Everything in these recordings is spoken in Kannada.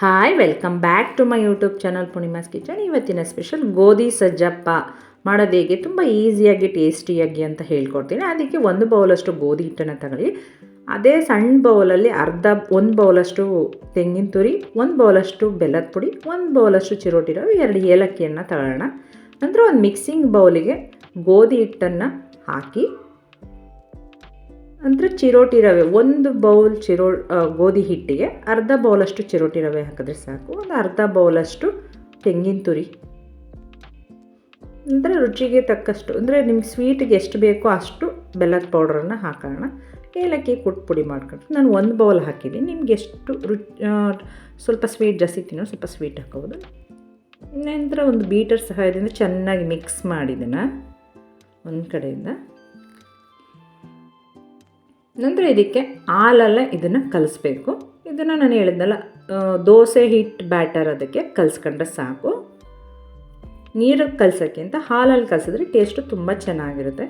Hi welcome back to my YouTube channel Poornima's kitchen ಇವತ್ತಿನ ಸ್ಪೆಷಲ್ ಗೋಧಿ ಸಜ್ಜಪ್ಪ. ಮಾಡೋದು ಹೇಗೆ? ತುಂಬ ಈಸಿಯಾಗಿ ಟೇಸ್ಟಿಯಾಗಿ ಅಂತ ಹೇಳ್ಕೊಡ್ತೀನಿ. ಅದಕ್ಕೆ ಒಂದು ಬೌಲಷ್ಟು ಗೋಧಿ ಹಿಟ್ಟನ್ನು ತಗೊಳ್ಳಿ. ಅದೇ ಸಣ್ಣ ಬೌಲಲ್ಲಿ ಅರ್ಧ, ಒಂದು ಬೌಲಷ್ಟು ತೆಂಗಿನ ತುರಿ, ಒಂದು ಬೌಲಷ್ಟು ಬೆಲ್ಲದ ಪುಡಿ, ಒಂದು ಬೌಲಷ್ಟು ಚಿರೋಟಿ ರವೆ ಎರಡು ಏಲಕ್ಕಿಯನ್ನು ತಗೊಳ್ಳೋಣ. ನಂತರ ಒಂದು ಮಿಕ್ಸಿಂಗ್ ಬೌಲಿಗೆ ಗೋಧಿ ಹಿಟ್ಟನ್ನು ಹಾಕಿ ನಂತರ ಚಿರೋಟಿ ರವೆ, ಒಂದು ಬೌಲ್ ಚಿರೋ ಗೋಧಿ ಹಿಟ್ಟಿಗೆ, ಅರ್ಧ ಬೌಲಷ್ಟು ಚಿರೋಟಿ ರವೆ ಹಾಕಿದ್ರೆ ಸಾಕು. ಒಂದು ಅರ್ಧ ಬೌಲಷ್ಟು ತೆಂಗಿನ ತುರಿ. ಅಂದರೆ ರುಚಿಗೆ ತಕ್ಕಷ್ಟು, ಅಂದರೆ ನಿಮ್ಗೆ ಸ್ವೀಟಿಗೆ ಎಷ್ಟು ಬೇಕೋ ಅಷ್ಟು ಬೆಲ್ಲದ ಪೌಡ್ರನ್ನು ಹಾಕೋಣ. ಏಲಕ್ಕಿ ಕುಟ್ಟು ಪುಡಿ ಮಾಡ್ಕೊಂಡು ನಾನು ಒಂದು ಬೌಲ್ ಹಾಕಿದ್ದೀನಿ. ನಿಮ್ಗೆ ಎಷ್ಟು ರು ಸ್ವಲ್ಪ ಸ್ವೀಟ್ ಜಾಸ್ತಿ ತಿನ್ನೋ ಸ್ವಲ್ಪ ಸ್ವೀಟ್ ಹಾಕೋದು ನಂತರ ಒಂದು ಬೀಟರ್ ಸಹಾಯದಿಂದ ಚೆನ್ನಾಗಿ ಮಿಕ್ಸ್ ಮಾಡಿದ್ದನ್ನು ಒಂದು ಕಡೆಯಿಂದ. ನಂತರ ಇದಕ್ಕೆ ಹಾಲಲ್ಲೇ ಇದನ್ನು ಕಲಿಸ್ಬೇಕು. ಇದನ್ನು ನಾನು ಹೇಳಿದ್ನಲ್ಲ ದೋಸೆ ಹಿಟ್ ಬ್ಯಾಟರ್ ಅದಕ್ಕೆ ಕಲಿಸ್ಕೊಂಡ್ರೆ ಸಾಕು. ನೀರು ಕಲ್ಸೋಕ್ಕಿಂತ ಹಾಲಲ್ಲಿ ಕಲಿಸಿದ್ರೆ ಟೇಸ್ಟು ತುಂಬ ಚೆನ್ನಾಗಿರುತ್ತೆ.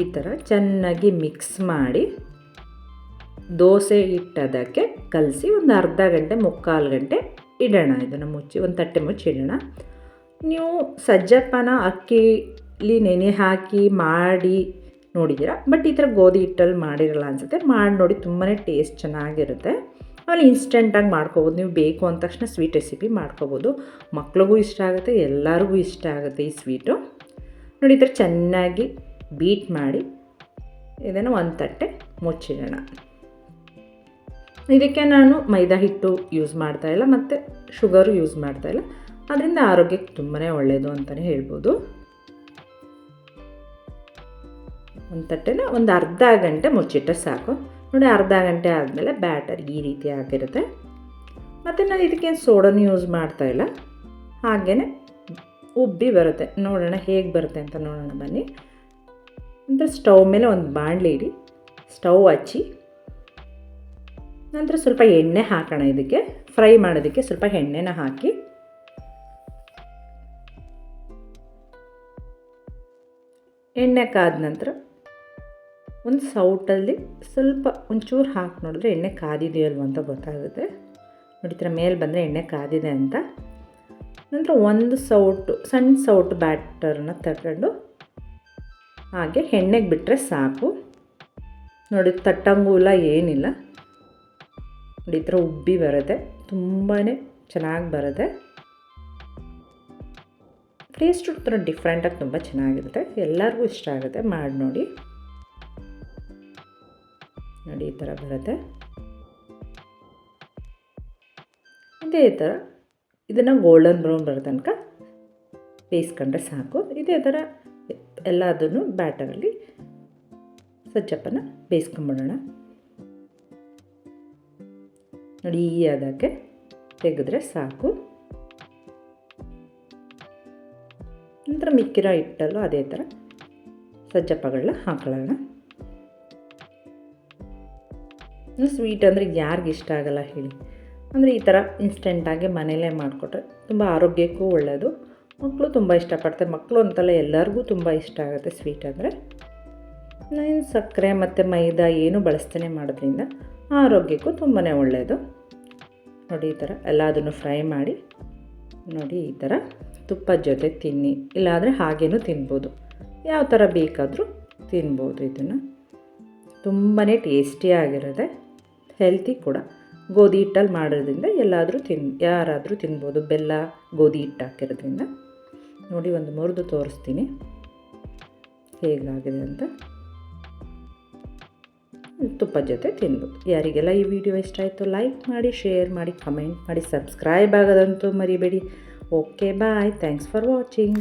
ಈ ಥರ ಚೆನ್ನಾಗಿ ಮಿಕ್ಸ್ ಮಾಡಿ ದೋಸೆ ಹಿಟ್ಟದಕ್ಕೆ ಕಲಸಿ ಒಂದು ಅರ್ಧ ಗಂಟೆ, ಮುಕ್ಕಾಲು ಗಂಟೆ ಇಡೋಣ. ಇದನ್ನು ಮುಚ್ಚಿ, ಒಂದು ತಟ್ಟೆ ಮುಚ್ಚಿ ಇಡೋಣ. ನೀವು ಸಜ್ಜಪ್ಪನ ಅಕ್ಕಿಲಿ ನೆನೆ ಹಾಕಿ ಮಾಡಿ ನೋಡಿದ್ದೀರಾ? ಬಟ್ ಈ ಥರ ಗೋಧಿ ಹಿಟ್ಟಲ್ಲಿ ಮಾಡಿರಲ್ಲ ಅನಿಸುತ್ತೆ. ಮಾಡಿ ನೋಡಿ ತುಂಬಾ ಟೇಸ್ಟ್ ಚೆನ್ನಾಗಿರುತ್ತೆ. ಆಮೇಲೆ ಇನ್ಸ್ಟೆಂಟಾಗಿ ಮಾಡ್ಕೋಬೋದು. ನೀವು ಬೇಕು ಅಂದ ತಕ್ಷಣ ಸ್ವೀಟ್ ರೆಸಿಪಿ ಮಾಡ್ಕೋಬೋದು. ಮಕ್ಳಿಗೂ ಇಷ್ಟ ಆಗುತ್ತೆ, ಎಲ್ಲರಿಗೂ ಇಷ್ಟ ಆಗುತ್ತೆ ಈ ಸ್ವೀಟು ನೋಡಿ ಈ ಚೆನ್ನಾಗಿ ಬೀಟ್ ಮಾಡಿ ಇದನ್ನು ಒಂದು ತಟ್ಟೆ ಮುಚ್ಚಿಡೋಣ. ಇದಕ್ಕೆ ನಾನು ಮೈದಾ ಹಿಟ್ಟು ಯೂಸ್ ಮಾಡ್ತಾ ಇಲ್ಲ, ಮತ್ತು ಶುಗರು ಯೂಸ್ ಮಾಡ್ತಾ ಇಲ್ಲ. ಅದರಿಂದ ಆರೋಗ್ಯಕ್ಕೆ ತುಂಬಾ ಒಳ್ಳೆಯದು ಅಂತಲೇ ಹೇಳ್ಬೋದು. ಒಂದು ತಟ್ಟೆನ ಒಂದು ಅರ್ಧ ಗಂಟೆ ಮುಚ್ಚಿಟ್ಟರೆ ಸಾಕು. ನೋಡಿ ಅರ್ಧ ಗಂಟೆ ಆದಮೇಲೆ ಬ್ಯಾಟರ್ ಈ ರೀತಿ ಆಗಿರುತ್ತೆ ಮತ್ತು ನಾನು ಇದಕ್ಕೇನು ಸೋಡನ್ನು ಯೂಸ್ ಮಾಡ್ತಾ ಇಲ್ಲ. ಹಾಗೆಯೇ ಉಬ್ಬಿ ಬರುತ್ತೆ. ನೋಡೋಣ ಹೇಗೆ ಬರುತ್ತೆ ಅಂತ ನೋಡೋಣ ಬನ್ನಿ. ನಂತರ ಸ್ಟವ್ ಮೇಲೆ ಒಂದು ಬಾಣಲಿ ಇಡಿ. ಸ್ಟವ್ ಹಚ್ಚಿ. ನಂತರ ಸ್ವಲ್ಪ ಎಣ್ಣೆ ಹಾಕೋಣ ಇದಕ್ಕೆ. ಫ್ರೈ ಮಾಡೋದಕ್ಕೆ ಸ್ವಲ್ಪ ಎಣ್ಣೆನ ಹಾಕಿ. ಎಣ್ಣೆ ಕಾದ ನಂತರ ಒಂದು ಸೌಟಲ್ಲಿ ಸ್ವಲ್ಪ ಒಂಚೂರು ಹಾಕಿ ನೋಡಿದ್ರೆ ಎಣ್ಣೆ ಕಾದಿದೆಯಲ್ವ ಅಂತ ಗೊತ್ತಾಗುತ್ತೆ. ನೋಡಿ, ಈ ಥರ ಮೇಲೆ ಬಂದರೆ ಎಣ್ಣೆ ಕಾದಿದೆ ಅಂತ. ನಂತರ ಒಂದು ಸೌಟು, ಸಣ್ಣ ಸೌಟು ಬ್ಯಾಟರ್ನ ತಗೊಂಡು ಹಾಗೆ ಎಣ್ಣೆಗೆ ಬಿಟ್ಟರೆ ಸಾಕು. ನೋಡಿ ತಟ್ಟಂಗೂಲ ಏನಿಲ್ಲ. ನೋಡಿ ಉಬ್ಬಿ ಬರುತ್ತೆ. ತುಂಬಾ ಚೆನ್ನಾಗಿ ಬರುತ್ತೆ. ಟೇಸ್ಟು ಥರ ಡಿಫ್ರೆಂಟಾಗಿ ತುಂಬ ಚೆನ್ನಾಗಿರುತ್ತೆ. ಎಲ್ಲರಿಗೂ ಇಷ್ಟ ಆಗುತ್ತೆ. ಮಾಡಿ ನೋಡಿ. ನೋಡಿ, ಈ ಥರ ಬರುತ್ತೆ. ಇದೇ ಥರ ಇದನ್ನು ಗೋಲ್ಡನ್ ಬ್ರೌನ್ ಬರೋ ತನಕ ಬೇಯಿಸ್ಕೊಂಡ್ರೆ ಸಾಕು. ಇದೇ ಥರ ಎಲ್ಲದನ್ನು ಬ್ಯಾಟರಲ್ಲಿ ಸಜ್ಜಪ್ಪನ ಬೇಯಿಸ್ಕೊಂಬಿಡೋಣ. ನೋಡಿ, ಈ ಅದಕ್ಕೆ ತೆಗೆದ್ರೆ ಸಾಕು. ನಂತರ ಮಿಕ್ಕಿರೋ ಹಿಟ್ಟಲ್ಲೂ ಅದೇ ಥರ ಸಜ್ಜಪ್ಪಗಳನ್ನ ಹಾಕೊಳ್ಳೋಣ. ಸ್ವೀಟ್ ಅಂದರೆ ಯಾರಿಗೆ ಇಷ್ಟ ಆಗಲ್ಲ ಹೇಳಿ. ಅಂದರೆ ಈ ಥರ ಇನ್ಸ್ಟೆಂಟಾಗಿ ಮನೇಲೇ ಮಾಡಿಕೊಟ್ರೆ ತುಂಬ ಆರೋಗ್ಯಕ್ಕೂ ಒಳ್ಳೆಯದು ಮಕ್ಕಳು ತುಂಬ ಇಷ್ಟಪಡ್ತಾರೆ. ಮಕ್ಕಳು ಅಂತಲ್ಲ ಎಲ್ಲರಿಗೂ ತುಂಬ ಇಷ್ಟ ಆಗುತ್ತೆ ಸ್ವೀಟ್ ಅಂದರೆ. ನಾನು ಸಕ್ಕರೆ ಮತ್ತು ಮೈದಾ ಏನು ಬಳಸ್ತೇನೆ ಮಾಡೋದ್ರಿಂದ ಆರೋಗ್ಯಕ್ಕೂ ತುಂಬಾ ಒಳ್ಳೆಯದು ನೋಡಿ ಈ ಥರ ಎಲ್ಲದನ್ನು ಫ್ರೈ ಮಾಡಿ. ನೋಡಿ ಈ ಥರ ತುಪ್ಪದ ಜೊತೆ ತಿನ್ನಿ. ಇಲ್ಲಾಂದರೆ ಹಾಗೇನೂ ತಿನ್ಬೋದು. ಯಾವ ಥರ ಬೇಕಾದರೂ ತಿನ್ಬೋದು ಇದನ್ನು. ತುಂಬಾ ಟೇಸ್ಟಿಯಾಗಿರುತ್ತೆ ಹೆಲ್ತಿ ಕೂಡ. ಗೋಧಿ ಹಿಟ್ಟಲ್ಲಿ ಮಾಡೋದ್ರಿಂದ ಎಲ್ಲಾದರೂ ತಿನ್, ಯಾರಾದರೂ ತಿನ್ಬೋದು. ಬೆಲ್ಲ, ಗೋಧಿ ಹಿಟ್ಟು ಹಾಕಿರೋದ್ರಿಂದ. ನೋಡಿ, ಒಂದು ಮುರಿದು ತೋರಿಸ್ತೀನಿ. ಹೇಗಾಗಿದೆ ಅಂತ. ತುಪ್ಪ ಜೊತೆ ತಿನ್ಬೋದು. ಯಾರಿಗೆಲ್ಲ ಈ ವಿಡಿಯೋ ಇಷ್ಟ ಆಯಿತು ಲೈಕ್ ಮಾಡಿ ಶೇರ್ ಮಾಡಿ ಕಮೆಂಟ್ ಮಾಡಿ ಸಬ್ಸ್ಕ್ರೈಬ್ ಆಗೋದಂತೂ ಮರಿಬೇಡಿ. Okay bye thanks for watching